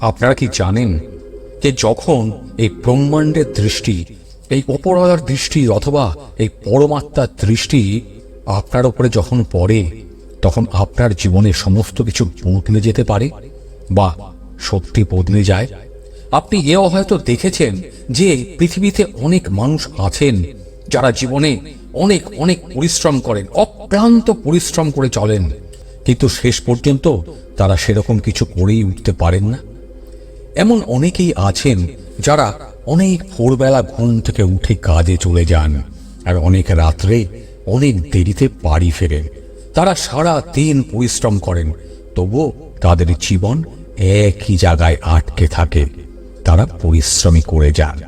আপনারা কি জানেন যে যখন এই ব্রহ্মাণ্ডের দৃষ্টি, এই অপরাধার দৃষ্টি অথবা এই পরমাত্মার দৃষ্টি আপনার উপরে যখন পড়ে, তখন আপনার জীবনে সমস্ত কিছু বদলে যেতে পারে বা সত্যি বদলে যায়। আপনি এও হয়তো দেখেছেন যে পৃথিবীতে অনেক মানুষ আছেন যারা জীবনে অনেক অনেক পরিশ্রম করেন, অক্লান্ত পরিশ্রম করে চলেন, কিন্তু শেষ পর্যন্ত তারা সেরকম কিছু করেই উঠতে পারেন না। এমন অনেকেই আছেন যারা অনেক ভোরবেলা ঘুম থেকে উঠে কাজে চলে যান আর অনেক রাত্রে অনেক দেরিতে বাড়ি ফেরেন। তারা সারা দিন পরিশ্রম করেন, তবুও তাদের জীবন একই জায়গায় আটকে থাকে। তারা পরিশ্রমী করে যান।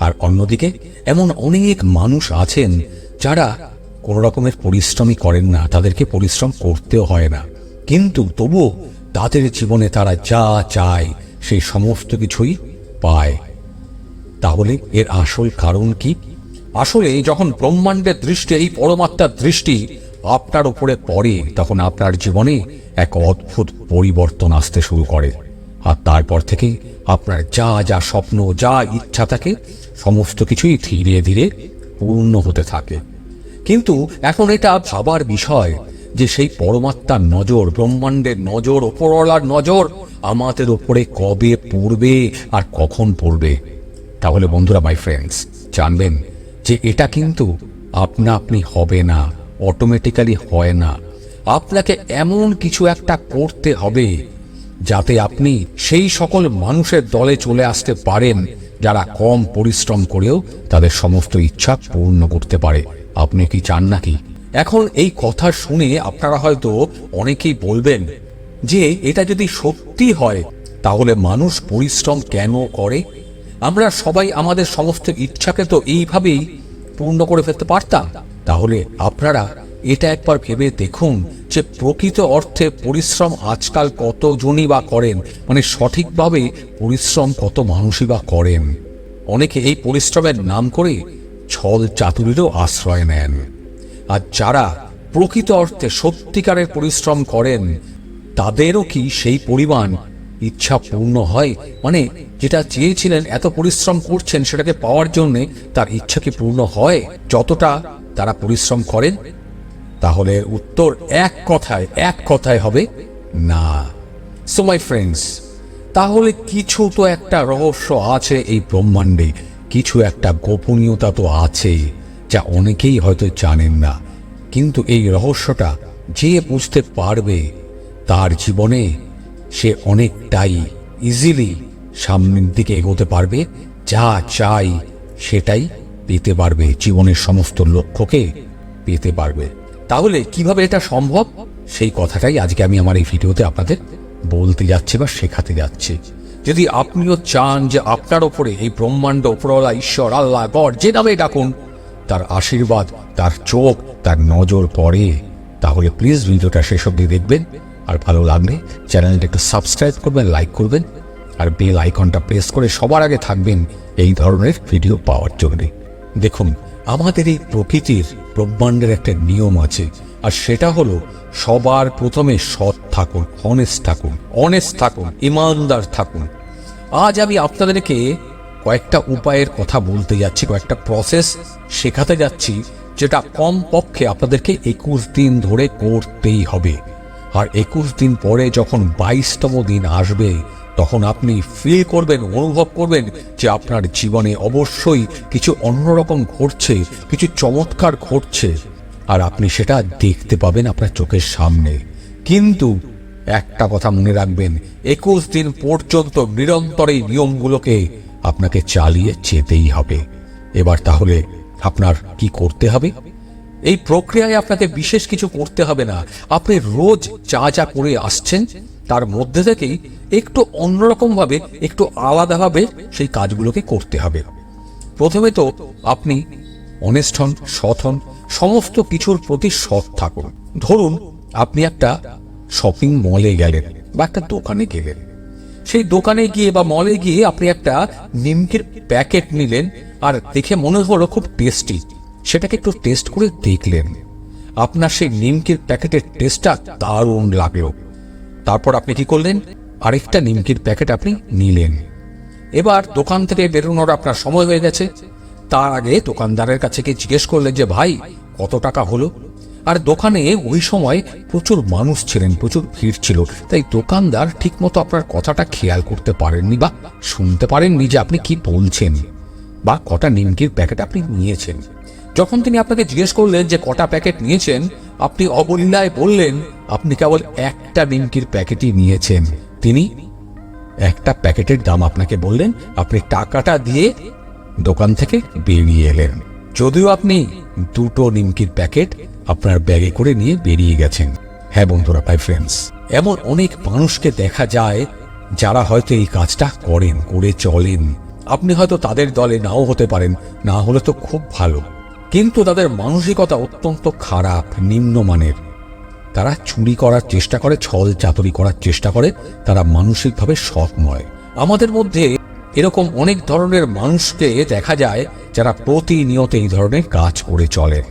আর অন্যদিকে এমন অনেক মানুষ আছেন যারা কোনো রকমের পরিশ্রমই করেন না, তাদেরকে পরিশ্রম করতেও হয় না। কিন্তু তবুও তাদের জীবনে তারা যা চায় সেই সমস্ত কিছুই পায়। তাহলে এর আসল কারণ কি? আসলে যখন ব্রহ্মাণ্ডের দৃষ্টি, এই পরমাত্মার দৃষ্টি আপনার উপরে পড়ে, তখন আপনার জীবনে এক অদ্ভুত পরিবর্তন আসতে শুরু করে। আর তারপর থেকে আপনার যা যা স্বপ্ন, যা ইচ্ছা থাকে, সমস্ত কিছুই ধীরে ধীরে পূর্ণ হতে থাকে। কিন্তু এখন এটা ভাবার বিষয় যে সেই পরমাত্মার নজর, ব্রহ্মাণ্ডের নজর, ওপরওয়ালার নজর আমাদের ওপরে কবে পড়বে আর কখন পড়বে? তাহলে বন্ধুরা মাই ফ্রেন্ডস জানবেন যে এটা কিন্তু আপনা আপনি হবে না অটোমেটিক্যালি হয় না। আপনাকে এমন কিছু একটা করতে হবে যাতে আপনি সেই সকল মানুষের দলে চলে আসতে পারেন, যারা কম পরিশ্রম করেও তাদের সমস্ত ইচ্ছা পূর্ণ করতে পারে। আপনি কি চান নাকি? এখন এই কথা শুনে আপনারা হয়তো অনেকেই বলবেন যে এটা যদি সত্যি হয়, তাহলে মানুষ পরিশ্রম কেন করে? আমরা সবাই আমাদের সমস্ত ইচ্ছাকে তো এইভাবেই পূর্ণ করে ফেলতে পারতাম। তাহলে আপনারা এটা একবার ভেবে দেখুন যে প্রকৃত অর্থে পরিশ্রম আজকাল কতজনই বা করেন মানে সঠিকভাবে পরিশ্রম কত মানুষই বা করেন। অনেকে এই পরিশ্রমের নাম করে ছল চাতুরিরও আশ্রয় নেন। আর যারা প্রকৃত অর্থে সত্যিকারের পরিশ্রম করেন, তাদেরও কি সেই পরিমাণ ইচ্ছা পূর্ণ হয়? মানে যেটা চেয়েছিলেন, এত পরিশ্রম করছেন, সেটাকে পাওয়ার জন্যে তার ইচ্ছা কি পূর্ণ হয়? যতটা তারা পরিশ্রম করেন? তাহলে উত্তর এক কথায় এক কথায় হবে না। সো মাই ফ্রেন্ডস তাহলে কিছু তো একটা রহস্য আছে এই ব্রহ্মাণ্ডে, কিছু একটা গোপনীয়তা তো আছে যা অনেকেই হয়তো জানেন না। কিন্তু এই রহস্যটা যে বুঝতে পারবে, তার জীবনে সে অনেকটাই ইজিলি সামনের দিকে এগোতে পারবে, যা চাই সেটাই পেতে পারবে, জীবনের সমস্ত লক্ষ্যকে পেতে পারবে। তাহলে কীভাবে এটা সম্ভব? সেই কথাটাই আজকে আমি আমার এই ভিডিওতে আপনাদের বলতে যাচ্ছি বা শেখাতে যাচ্ছি। যদি আপনিও চান যে আপনার ওপরে এই ব্রহ্মাণ্ড ওপরওয়ালা ঈশ্বর, আল্লাহ, গড, যে নামে ডাকুন তার আশীর্বাদ, তার চোখ, তার নজর পড়ে। তাহলে প্লিজ ভিডিওটা শেষ অব্দি দেখবেন। আর ভালো লাগলে চ্যানেলটা একটু সাবস্ক্রাইব করবেন লাইক করবেন। আর বেল আইকনটা প্রেস করে সবার আগে থাকবেন এই ধরনের ভিডিও পাওয়ার জন্য। দেখুন, আমাদের এই প্রকৃতির ব্রহ্মাণ্ডের একটা নিয়ম আছে, আর সেটা হলো সবার প্রথমে সৎ থাকুন অনেস্ট থাকুন অনেস্ট থাকুন, ইমানদার থাকুন। আজ আমি আপনাদেরকে কয়েকটা উপায়ের কথা বলতে যাচ্ছি, কয়েকটা প্রসেস শেখাতে যাচ্ছি, যেটা কম পক্ষে আপনাদেরকে একুশ দিন ধরে করতেই হবে। আর একুশ দিন পরে যখন বাইশতম দিন আসবে, তখন আপনি ফিল করবেন, অনুভব করবেন যে আপনার জীবনে অবশ্যই কিছু অন্যরকম ঘটছে, কিছু চমৎকার ঘটছে। আর আপনি সেটা দেখতে পাবেন আপনার চোখের সামনে। কিন্তু একটা কথা মনে রাখবেন, একুশ দিন পর্যন্ত নিরন্তর এই নিয়মগুলোকে আপনাকে চালিয়ে যেতেই হবে। এবার তাহলে আপনার কি করতে হবে? এই প্রক্রিয়ায় আপনাকে বিশেষ কিছু করতে হবে না। আপনি রোজ যা যা করে আসছেন, তার মধ্যে থেকেই একটু অন্যরকমভাবে, একটু আলাদাভাবে সেই কাজগুলোকে করতে হবে। প্রথমে তো আপনি অনেস্ট হন, সৎ হন, সমস্ত কিছুর প্রতি সৎ থাকুন। ধরুন, আপনি একটা শপিং মলে গেলেন বা একটা দোকানে গেলেন। সেই দোকানে গিয়ে বা মলে গিয়ে আপনি একটা নিমকির প্যাকেট নিলেন আর দেখে মনে হলো খুব টেস্টি সেটাকে একটু টেস্ট করে দেখলেন। আপনার সেই নিমকির প্যাকেটের টেস্টটা দারুণ লাগল। তারপর আপনি কি করলেন? আরেকটা নিমকির প্যাকেট আপনি নিলেন। এবার দোকান থেকে বেরোনোর আপনার সময় হয়ে গেছে। তার আগে দোকানদারের কাছে গিয়ে জিজ্ঞেস করলেন যে, ভাই, কত টাকা হলো? আর দোকানে ওই সময় প্রচুর মানুষ ছিলেন, প্রচুর ভিড় ছিল। তাই দোকানদার ঠিকমতো আপনার কথাটা খেয়াল করতে পারেননি বা শুনতে পারেননি যে আপনি কি বলছেন বা কটা নিমকির প্যাকেট আপনি নিয়েছেন। যখন তিনি আপনাকে জিজ্ঞেস করলেন যে কটা প্যাকেট নিয়েছেন, আপনি অবলীলায় বললেন, আপনি কেবল একটা নিমকির প্যাকেটই নিয়েছেন। তিনি একটা প্যাকেটের দাম আপনাকে বললেন, আপনি টাকাটা দিয়ে দোকান থেকে বেরিয়ে এলেন। যদিও আপনি দুটো নিমকির প্যাকেট আপনার ব্যাগে করে নিয়ে বেরিয়ে গেছেন। হ্যাঁ বন্ধুরা ভাই ফ্রেন্ডস এমন অনেক মানুষকে দেখা যায় যারা হয়তো এই কাজটা করেন, করে চলেন। আপনি হয়তো তাদের দলে নাও হতে পারেন, না হলে তো খুব ভালো। কিন্তু তাদের মানসিকতা অত্যন্ত খারাপ, নিম্নমানের। তারা চুরি করার চেষ্টা করে, ছল চাতরি করার চেষ্টা করে, তারা মানসিকভাবে সৎ নয় আমাদের মধ্যে এরকম অনেক ধরনের মানুষকে দেখা যায় যারা প্রতিনিয়ত এই ধরনের কাজ করে চলে।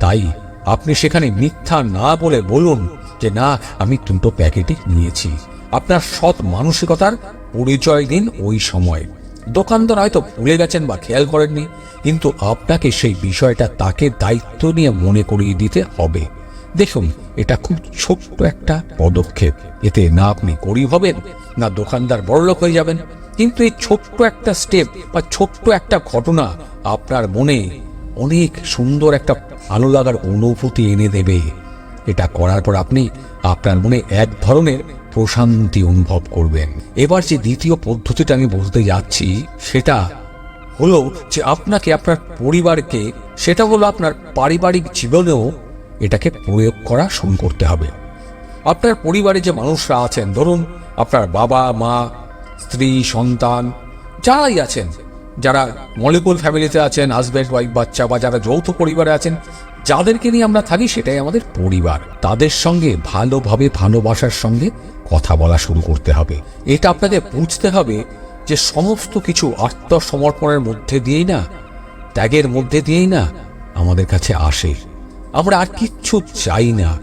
তাই আপনি সেখানে মিথ্যা না বলে বলুন যে, না, আমি দুটো প্যাকেটই নিয়েছি। আপনার সৎ মানসিকতার পরিচয় দিন ওই সময়। দোকানদার হয়তো ভুলে গেছেন বা খেয়াল করেননি, কিন্তু আপনাকে সেই বিষয়টা তাকে দায়িত্ব নিয়ে মনে করিয়ে দিতে হবে। দেখুন, এটা খুব ছোট্ট একটা পদক্ষেপ। এতে না আপনি গরিব হবেন, না দোকানদার বড়লোক হয়ে যাবেন। কিন্তু এই ছোট্ট একটা স্টেপ বা ছোট্ট একটা ঘটনা আপনার মনে অনেক সুন্দর একটা ভালো লাগার অনুভূতি এনে দেবে। এটা করার পর আপনি আপনার মনে এক ধরনের প্রশান্তি অনুভব করবেন। এবার যে দ্বিতীয় পদ্ধতিটা আমি বলতে যাচ্ছি, সেটা হলো যে আপনাকে আপনার পরিবারকে, সেটা হলো আপনার পারিবারিক জীবনেও এটাকে প্রয়োগ করা শুরু করতে হবে। আপনার পরিবারে যে মানুষরা আছেন, ধরুন আপনার বাবা, মা, স্ত্রী, সন্তান, যারাই আছেন যারা মলিকুল ফ্যামিলিতে আছেন হাজব্যান্ড ওয়াইফ বাচ্চা বা যারা যৌথ পরিবারে আছেন, যাদেরকে নিয়ে আমরা থাকি সেটাই আমাদের পরিবার। তাদের সঙ্গে ভালোভাবে ভালোবাসার সঙ্গে কথা বলা শুরু করতে হবে। এটা আপনাকে বুঝতে হবে যে সমস্ত কিছু আত্মসমর্পণের মধ্যে দিয়েই না, ত্যাগের মধ্যে দিয়েই না আমাদের কাছে আসে। আমরা আর কিচ্ছু চাই না।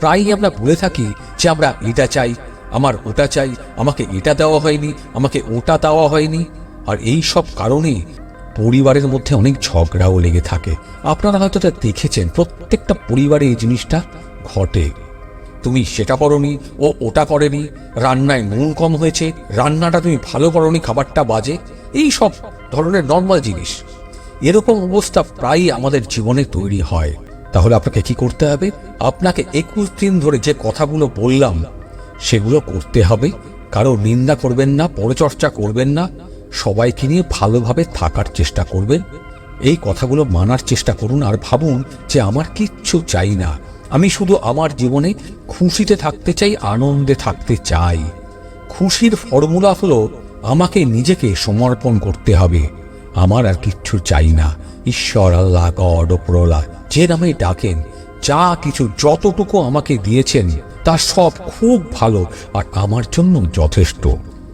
প্রায়ই আমরা বলে থাকি যে আমরা এটা চাই, আমার ওটা চাই, আমাকে এটা দেওয়া হয়নি, আমাকে ওটা দেওয়া হয়নি। আর এই সব কারণে পরিবারের মধ্যে অনেক ঝগড়াও লেগে থাকে। আপনারা হয়তো তা দেখেছেন, প্রত্যেকটা পরিবারে এই জিনিসটা ঘটে। তুমি সেটা করনি, ও ওটা করেনি, রান্নায় নুন কম হয়েছে, রান্নাটা তুমি ভালো করনি, খাবারটা বাজে, এই সব ধরনের নর্মাল জিনিস। এরকম অবস্থা প্রায়ই আমাদের জীবনে তৈরি হয়। তাহলে আপনাকে কি করতে হবে? আপনাকে একুশ দিন ধরে যে কথাগুলো বললাম, সেগুলো করতে হবে। কারও নিন্দা করবেন না, পরচর্চা করবেন না সবাইকে নিয়ে ভালোভাবে থাকার চেষ্টা করবেন এই কথাগুলো মানার চেষ্টা করুন আর ভাবুন যে আমার কিচ্ছু চাই না। আমি শুধু আমার জীবনে খুশিতে থাকতে চাই, আনন্দে থাকতে চাই। খুশির ফর্মুলা হলো আমাকে নিজেকে সমর্পণ করতে হবে। আমার আর কিচ্ছু চাই না। ঈশ্বর আল্লাহ, গড ওপরলা যে নামে ডাকেন, যা কিছু যতটুকু আমাকে দিয়েছেন, তা সব খুব ভালো আর আমার জন্য যথেষ্ট।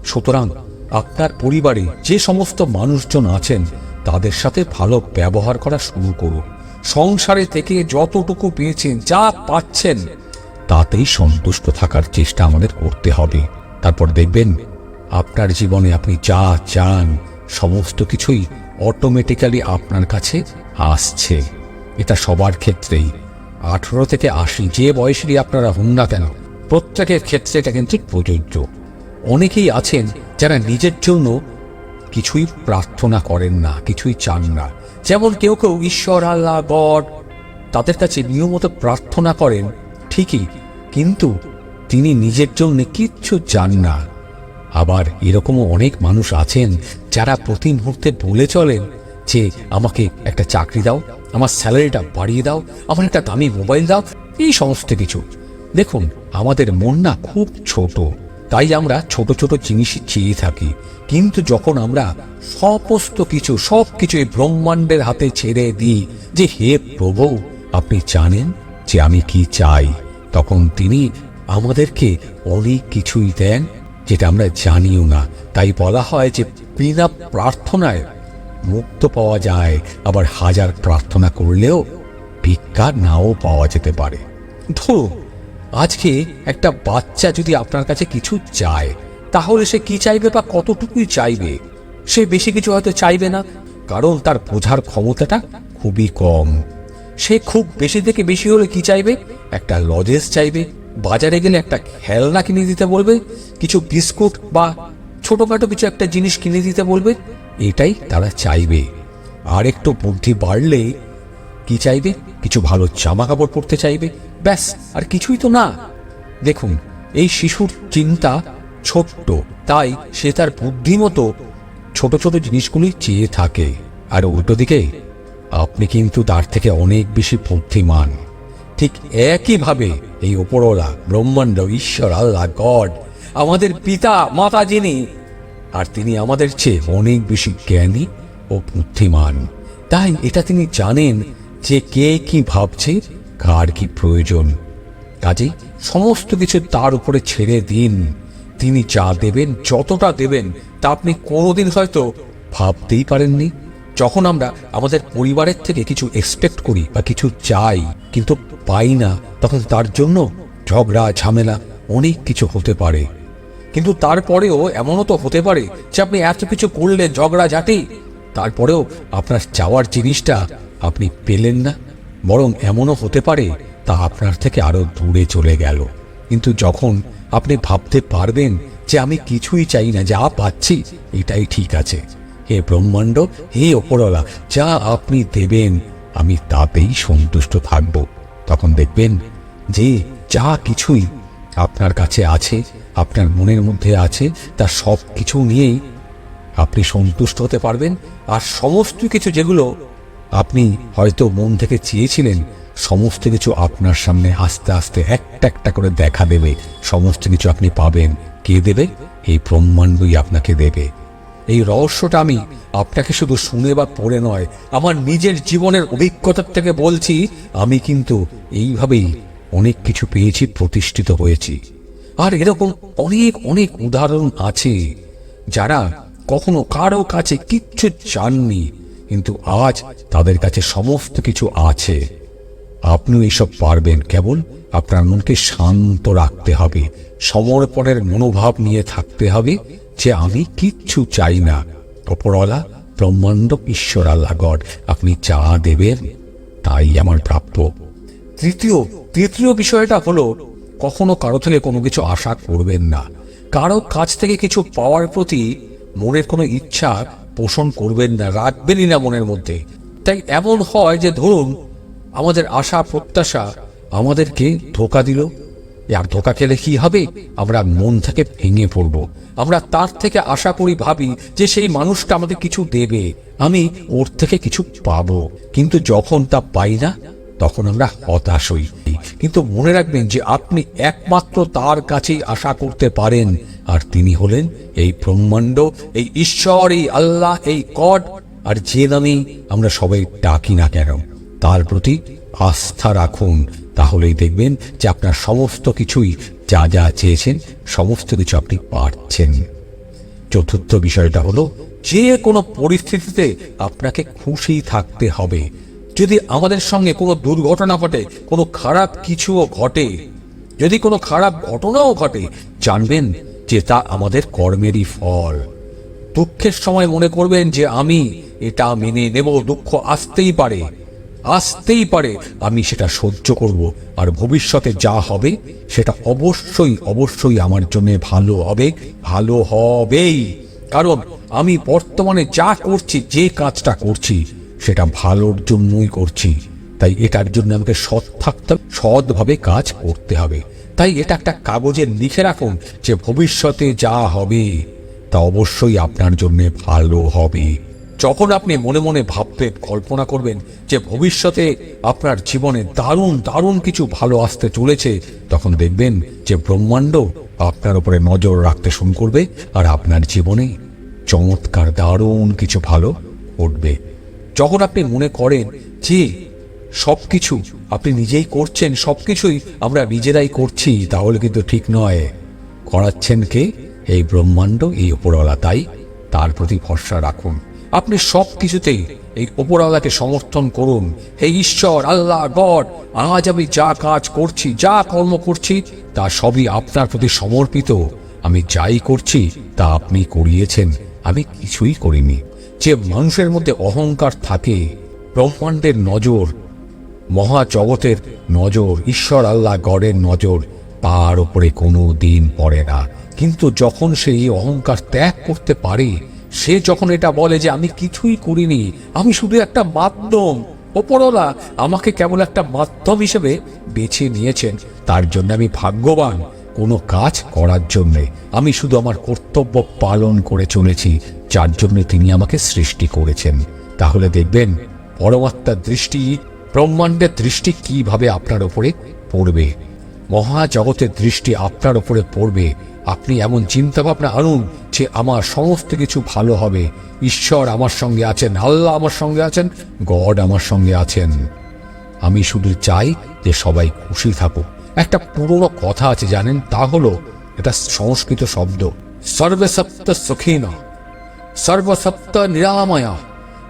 সুতরাং আপনার পরিবারে যে সমস্ত মানুষজন আছেন, তাদের সাথে ভালো ব্যবহার করা শুরু করুন। সংসারে থেকে যতটুকু পেয়েছেন, যা পাচ্ছেন, তাতেই সন্তুষ্ট থাকার চেষ্টা আমাদের করতে হবে। তারপর দেখবেন, আপনার জীবনে আপনি যা চান, সমস্ত কিছুই অটোমেটিক্যালি আপনার কাছে আসছে। এটা সবার ক্ষেত্রেই। আঠেরো থেকে আশি, যে বয়সেরই আপনারা হন না কেন, প্রত্যেকের ক্ষেত্রে এটা কিন্তু প্রযোজ্য। অনেকেই আছেন যারা নিজের জন্য কিছুই প্রার্থনা করেন না, কিছুই চান না, যেমন কেউ কেউ ঈশ্বর, আল্লাহ, গড, তাদের কাছে নিয়মিত প্রার্থনা করেন, ঠিকই, কিন্তু তিনি নিজের জন্য কিচ্ছু চান না। আবার এরকমও অনেক মানুষ আছেন যারা প্রতি মুহূর্তে বলে চলেন যে, আমাকে একটা চাকরি দাও, আমার স্যালারিটা বাড়িয়ে দাও, আমার একটা দামি মোবাইল দাও, এই সমস্ত কিছু। দেখুন, আমাদের মন না খুব ছোট। তাই আমরা ছোট ছোট জিনিস চেয়ে থাকি। কিন্তু যখন আমরা সমস্ত কিছু সব কিছু এই ব্রহ্মাণ্ডের হাতে ছেড়ে দিই যে, হে প্রভু, আপনি জানেন যে আমি কি চাই? তখন তিনি আমাদেরকে অনেক কিছুই দেন যেটা আমরা জানিও না। তাই বলা হয় যে, বিনা প্রার্থনায় মুক্ত পাওয়া যায়। আবার হাজার প্রার্থনা করলেও ভিক্ষা নাও পাওয়া যেতে পারে। ধরুন আজকে একটা বাচ্চা যদি আপনার কাছে কিছু চায়, তাহলে সে কি চাইবে বা কতটুকুই চাইবে? সে বেশি কিছু হয়তো চাইবে না, কারণ তার বোঝার ক্ষমতাটা খুবই কম। সে খুব বেশি থেকে বেশি হলে কি চাইবে? একটা লজেস চাইবে, বাজারে গেলে একটা খেলনা কিনে দিতে বলবে, কিছু বিস্কুট বা ছোটোখাটো কিছু একটা জিনিস কিনে দিতে বলবে, এটাই তারা চাইবে। আর একটু বুদ্ধি বাড়লে কি চাইবে? কিছু ভালো জামা কাপড় পরতে চাইবে ব্যাস, আর কিছুই তো না। দেখুন, এই শিশুর চিন্তা ছোট্ট, তাই সে তার বুদ্ধিমতো ছোট ছোট জিনিসগুলি চেয়ে থাকে। আর উল্টো দিকে, আপনি কিন্তু তার থেকে অনেক বেশি বুদ্ধিমান। ঠিক একইভাবে এই ওপরওয়ালা, ব্রহ্মাণ্ড, ঈশ্বর, আল্লাহ, গড, আমাদের পিতা, মাতা যিনি, আর তিনি আমাদের চেয়ে অনেক বেশি জ্ঞানী ও বুদ্ধিমান। তাই এটা তিনি জানেন যে কে কি ভাবছে কার কি প্রয়োজন? কাজেই সমস্ত কিছু তার উপরে ছেড়ে দিন। তিনি যা দেবেন, যতটা দেবেন, তা আপনি কোনোদিন হয়তো ভাবতেই পারেননি। যখন আমরা আমাদের পরিবারের থেকে কিছু এক্সপেক্ট করি বা কিছু চাই, কিন্তু পাই না, তখন তার জন্য ঝগড়া, ঝামেলা অনেক কিছু হতে পারে। কিন্তু তারপরেও এমনও তো হতে পারে যে আপনি এত কিছু করলেন, ঝগড়া, ঝাঁটি, তারপরেও আপনার চাওয়ার জিনিসটা আপনি পেলেন না। বরং এমনও হতে পারে, তা আপনার থেকে আরও দূরে চলে গেল। কিন্তু যখন আপনি ভাবতে পারবেন যে আমি কিছুই চাই না, যা পাচ্ছি, এটাই ঠিক আছে। হে ব্রহ্মাণ্ড, হে ওপরওয়ালা যা আপনি দেবেন, আমি তাতেই সন্তুষ্ট থাকব। তখন দেখবেন যে যা কিছুই আপনার কাছে আছে, আপনার মনের মধ্যে আছে তার সব কিছু নিয়েই আপনি সন্তুষ্ট হতে পারবেন। আর সমস্ত কিছু যেগুলো আপনি হয়তো মন থেকে চেয়েছিলেন সমস্ত কিছু আপনার সামনে আস্তে আস্তে একটা একটা করে দেখা দেবে। সমস্ত কিছু আপনি পাবেন। কে দেবে? এই ব্রহ্মাণ্ডই আপনাকে দেবে। এই রহস্যটা আমি আপনাকে শুধু শুনে বা পড়ে নয়, আমার নিজের জীবনের অভিজ্ঞতার থেকে বলছি, আমি কিন্তু এইভাবেই অনেক কিছু পেয়েছি, প্রতিষ্ঠিত হয়েছি। আর এরকম অনেক অনেক উদাহরণ আছে যারা কখনো কারও কাছে কিচ্ছু চাননি। কিন্তু আজ তাদের কাছে সমস্ত কিছু আছে। আপনিও এইসব পারবেন। কেবল আপনার মনকে শান্ত রাখতে হবে। সমর্পণের মনোভাব নিয়ে থাকতে হবে যে আমি কিচ্ছু চাই না। অপরওয়ালা, ব্রহ্মাণ্ড ঈশ্বর আল্লাহ গড, আপনি যা দেবেন তাই আমার প্রাপ্য। তৃতীয় তৃতীয় বিষয়টা হলো, কখনো কারও থেকে কোনো কিছু আশা করবেন না। কারও কাছ থেকে কিছু পাওয়ার প্রতি মনের কোনো ইচ্ছা পোষণ করবেন না, রাখবেনই না মনের মধ্যে। তাই এমন হয় যে ধরুন, আমাদের আশা, প্রত্যাশা আমাদেরকে ধোকা দিল। আর ধোকা খেলে কি হবে? আমরা মন থেকে ভেঙে পড়ব। আমরা তার থেকে আশা করি, ভাবি যে সেই মানুষটা আমাদের কিছু দেবে। আমি ওর থেকে কিছু পাবো। কিন্তু যখন তা পাই না, তখন আমরা হতাশ হই। কিন্তু মনে রাখবেন যে আপনি একমাত্র তার কাছেই আশা করতে পারেন। আর তিনি হলেন এই ব্রহ্মাণ্ড, এই ঈশ্বর, এই আল্লাহ, এই গড। আর যে নামেই আমরা সবাই ডাকি না কেন, তার প্রতি আস্থা রাখুন। তাহলেই দেখবেন যে আপনার সমস্ত কিছুই যা যা চেয়েছেন, সমস্ত কিছু আপনি পারছেন। চতুর্থ বিষয়টা হলো, যে কোনো পরিস্থিতিতে আপনাকে খুশি থাকতে হবে। যদি আমাদের সঙ্গে কোনো দুর্ঘটনা ঘটে, কোনো খারাপ কিছুও ঘটে, যদি কোনো খারাপ ঘটনাও ঘটে, জানবেন যে তা আমাদের কর্মেরই ফল। দুঃখের সময় মনে করবেন যে আমি এটা মেনে নেব, দুঃখ আসতেই পারে আসতেই পারে, আমি সেটা সহ্য করব। আর ভবিষ্যতে যা হবে, সেটা অবশ্যই অবশ্যই আমার জন্য ভালো হবে, ভালো হবেই। কারণ আমি বর্তমানে যা করছি, যে কাজটা করছি সেটা ভালোর জন্যই করছি। তাই এটার জন্য আমাকে সৎ থাকতে সৎভাবে কাজ করতে হবে। তাই এটা একটা কাগজে লিখে রাখুন যে ভবিষ্যতে যা হবে তা অবশ্যই আপনার জন্য ভালো হবে। যখন আপনি মনে মনে ভাববেন কল্পনা করবেন যে ভবিষ্যতে আপনার জীবনে দারুণ দারুণ কিছু ভালো আসতে চলেছে, তখন দেখবেন যে ব্রহ্মাণ্ড আপনার উপরে নজর রাখতে শুরু করবে আর আপনার জীবনে চমৎকার, দারুণ কিছু ভালো ঘটবে। যখন আপনি মনে করেন যে সবকিছু আপনি নিজেই করছেন সব কিছুই আমরা নিজেরাই করছি, তাহলে কিন্তু ঠিক নয়। করাচ্ছেন কে? এই ব্রহ্মাণ্ড, এই ওপরওয়ালা তাই তার প্রতি ভরসা রাখুন। আপনি সব কিছুতেই এই ওপরওয়ালাকে সমর্থন করুন। হে ঈশ্বর, আল্লাহ, গড, আজ আমি যা কাজ করছি, যা কর্ম করছি, তা সবই আপনার প্রতি সমর্পিত। আমি যাই করছি, তা আপনি করিয়েছেন। আমি কিছুই করিনি। যে মানুষের মধ্যে অহংকার থাকে, ব্রহ্মাণ্ডের নজর, মহাজগতের নজর, ঈশ্বর আল্লাহ গডের নজর, তার উপরে কোনো দিন পড়ে না। কিন্তু যখন সে এই অহংকার ত্যাগ করতে পারে, সে যখন এটা বলে যে, আমি কিছুই করিনি, আমি শুধু একটা মাধ্যম, ওপরওয়ালা, আমাকে কেবল একটা মাধ্যম হিসেবে বেছে নিয়েছেন, তার জন্য আমি ভাগ্যবান কোনো কাজ করার জন্যে। আমি শুধু আমার কর্তব্য পালন করে চলেছি যার জন্য তিনি আমাকে সৃষ্টি করেছেন। তাহলে দেখবেন, পরমাত্মার দৃষ্টি, ব্রহ্মাণ্ডের দৃষ্টি কীভাবে আপনার ওপরে পড়বে? মহাজগতের দৃষ্টি আপনার ওপরে পড়বে। আপনি এমন চিন্তা ভাবনা আনুন যে আমার সমস্ত কিছু ভালো হবে। ঈশ্বর আমার সঙ্গে আছেন, আল্লাহ আমার সঙ্গে আছেন, গড আমার সঙ্গে আছেন। আমি শুধু চাই যে সবাই খুশি থাকুক। একটা পুরনো কথা আছে জানেন, তা হলো, এটা সংস্কৃত শব্দ, সর্বে সপ্ত সুখীনা। সর্বসপ্ত নিরাময়া,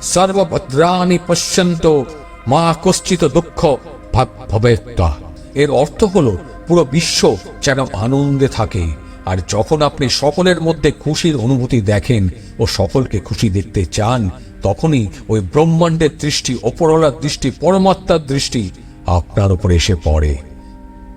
সর্বভদ্রাণি পশ্যন্ত মা কশ্চিত দুঃখ ভাব- ভবেত্তা। এর অর্থ হলো, পুরো বিশ্ব যেন আনন্দে থাকে। আর যখন আপনি সকলের মধ্যে খুশির অনুভূতি দেখেন ও সকলকে খুশি দেখতে চান, তখনই ওই ব্রহ্মাণ্ডের দৃষ্টি, ওপরওয়ালার দৃষ্টি, পরমাত্মার দৃষ্টি আপনার উপর এসে পড়ে।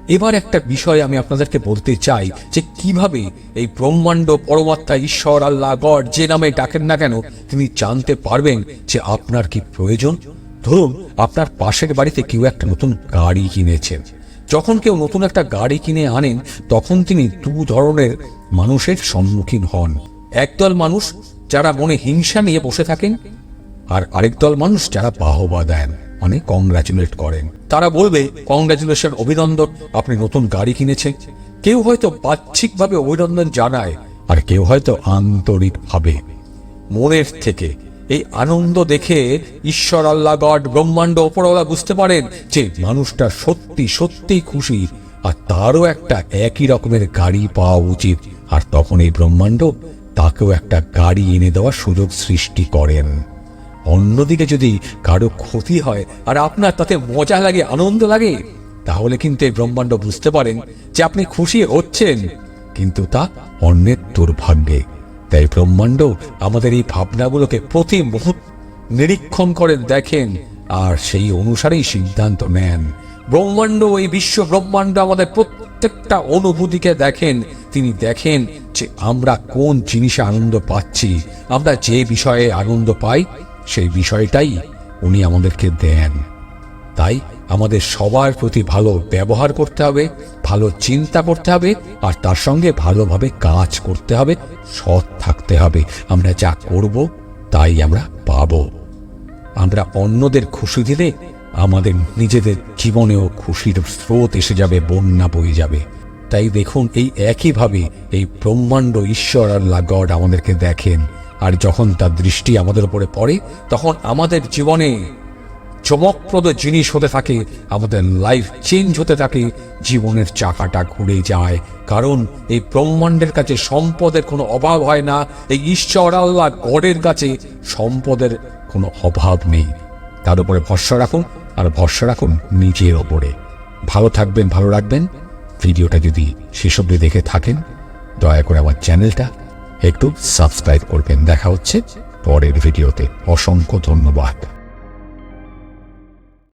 এবার একটা বিষয় আমি আপনাদেরকে বলতে চাই যে কীভাবে এই ব্রহ্মাণ্ড পরমাত্মা ঈশ্বর আল্লাহ গড যে নামে ডাকেন না কেন, তিনি জানতে পারবেন যে আপনার কি প্রয়োজন? ধরুন, আপনার পাশের বাড়িতে কেউ একটা নতুন গাড়ি কিনেছেন। যখন কেউ নতুন একটা গাড়ি কিনে আনেন, তখন তিনি দু ধরনের মানুষের সম্মুখীন হন। একদল মানুষ যারা মনে হিংসা নিয়ে বসে থাকেন, আর আরেক দল মানুষ যারা বাহবা দেন। মানে কংগ্রাচুলেট করেন। তারা বলবে কংগ্রাচুলেশন অভিনন্দন, আপনি নতুন গাড়ি কিনেছেন। কেউ হয়তো বাহ্যিকভাবে অভিনন্দন জানায়, আর কেউ হয়তো আন্তরিকভাবে। মনের থেকে এই আনন্দ দেখে ঈশ্বর, আল্লাহ, গড, ব্রহ্মাণ্ড ওপরওয়ালা বুঝতে পারেন যে মানুষটা সত্যি সত্যিই খুশি, আর তারও একটা একই রকমের গাড়ি পাওয়া উচিত। আর তখন এই ব্রহ্মাণ্ড তাকেও একটা গাড়ি এনে দেওয়ার সুযোগ সৃষ্টি করেন। অন্যদিকে যদি কারও ক্ষতি হয় আর আপনার তাতে মজা লাগে, আনন্দ লাগে, তাহলে কিন্তু এই ব্রহ্মাণ্ড বুঝতে পারেন যে আপনি খুশি হচ্ছেন। কিন্তু তা অন্যের দুর্ভাগ্যে। তাই ব্রহ্মাণ্ড আমাদের এই ভাবনাগুলোকে প্রতি মুহূর্ত নিরীক্ষণ করেন দেখেন আর সেই অনুসারেই সিদ্ধান্ত নেন। ব্রহ্মাণ্ড, এই বিশ্ব ব্রহ্মাণ্ড আমাদের প্রত্যেকটা অনুভূতিকে দেখেন। তিনি দেখেন যে আমরা কোন জিনিসে আনন্দ পাচ্ছি, আমরা যে বিষয়ে আনন্দ পাই সেই বিষয়টাই উনি আমাদেরকে দেন। তাই আমাদের সবার প্রতি ভালো ব্যবহার করতে হবে, ভালো চিন্তা করতে হবে, আর তার সঙ্গে ভালোভাবে কাজ করতে হবে, সৎ থাকতে হবে। আমরা যা করব, তাই আমরা পাব। আমরা অন্যদের খুশি দিলে আমাদের নিজেদের জীবনেও খুশির স্রোত এসে যাবে, বন্যা বয়ে যাবে। তাই দেখুন, এই একইভাবে এই ব্রহ্মাণ্ড ঈশ্বর আল্লাহ গড আমাদেরকে দেখেন। আর যখন তার দৃষ্টি আমাদের উপরে পড়ে, তখন আমাদের জীবনে চমকপ্রদ জিনিস হতে থাকে, আমাদের লাইফ চেঞ্জ হতে থাকে, জীবনের চাকাটা ঘুরে যায়। কারণ এই ব্রহ্মাণ্ডের কাছে সম্পদের কোনো অভাব হয় না, এই ঈশ্বর আল্লাহ গডের কাছে সম্পদের কোনো অভাব নেই। তার উপরে ভরসা রাখুন, আর ভরসা রাখুন নিজের ওপরে ভালো থাকবেন, ভালো রাখবেন। ভিডিওটা যদি সেসব দেখে থাকেন, দয়া করে আমার চ্যানেলটা একটু সাবস্ক্রাইব করবেন। দেখা হচ্ছে পরের ভিডিওতে। অসংখ্য ধন্যবাদ।